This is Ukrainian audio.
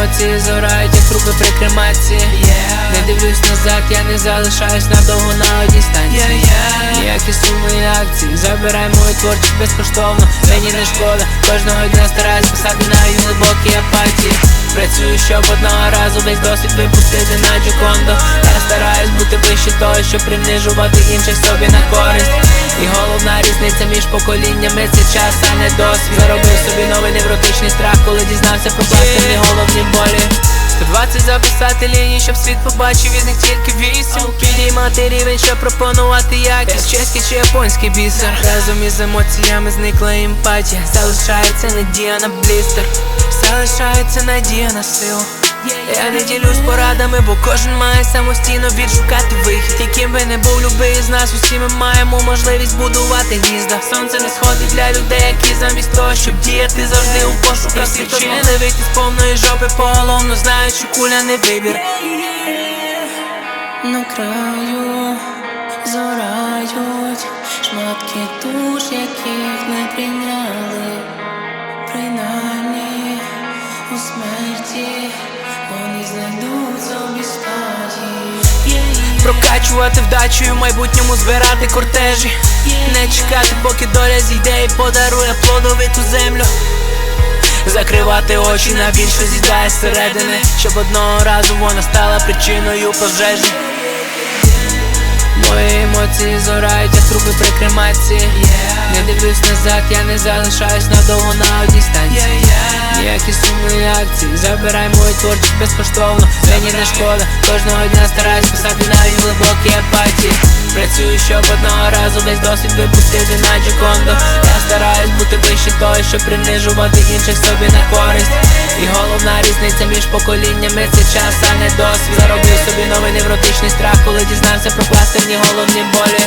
емоції згорають, як трупи при кремації. Не дивлюсь назад, я не залишаюсь надовго на одній станції. Ніякі суми і акції, забирай мою творчість безкоштовно. Мені не шкода, кожного дня стараюсь писати навіть в глибокій апатії. Працюю, щоб одного разу весь досвід випустити на джокондо Я стараюсь бути вище того, щоб принижувати інших собі на користь різниця між поколіннями це час, а не досвід. Заробив собі новий невротичний страх, коли дізнався про пластирні головні болі. 120 записати лінії, щоб світ побачив із них тільки вісім. Підіймати рівень, щоб пропонувати якість. Чеський чи японський бісер. Разом із емоціями зникла емпатія. Залишається надія на блістер. Залишається надія на силу я не ділюсь порадами, бо кожен має самостійно відшукати вихід. Яким би не був любий з нас, усі ми маємо можливість будувати гнізда. Сонце не сходить для людей, які замість того, щоб діяти завжди у пошуках Всі, не вийти з повної жопи поголовно знають, що куля не вибір. На краю зорають шматки душ, яких не прийняли, принаймні у смерті Прокачувати вдачу і в майбутньому збирати кортежі. Не чекати, поки доля зійде і подарує плодовиту землю. Закривати очі на біль, що з'їдає зсередини Щоб одного разу вона стала причиною пожежі. Мої емоції згорають, як трупи при кремації. Не дивлюсь назад, я не залишаюсь надовго на одній станції і акції, забирай мою творчість безкоштовно. Мені не шкода, кожного дня стараюсь писати навіть в глибокій апатії Працюю, щоб одного разу весь досвід випустити на джокондо Я стараюсь бути вище того, щоб принижувати інших собі на користь. І головна різниця між поколіннями це час, а не досвід. Заробив собі новий невротичний страх, коли дізнався про пластирні головні болі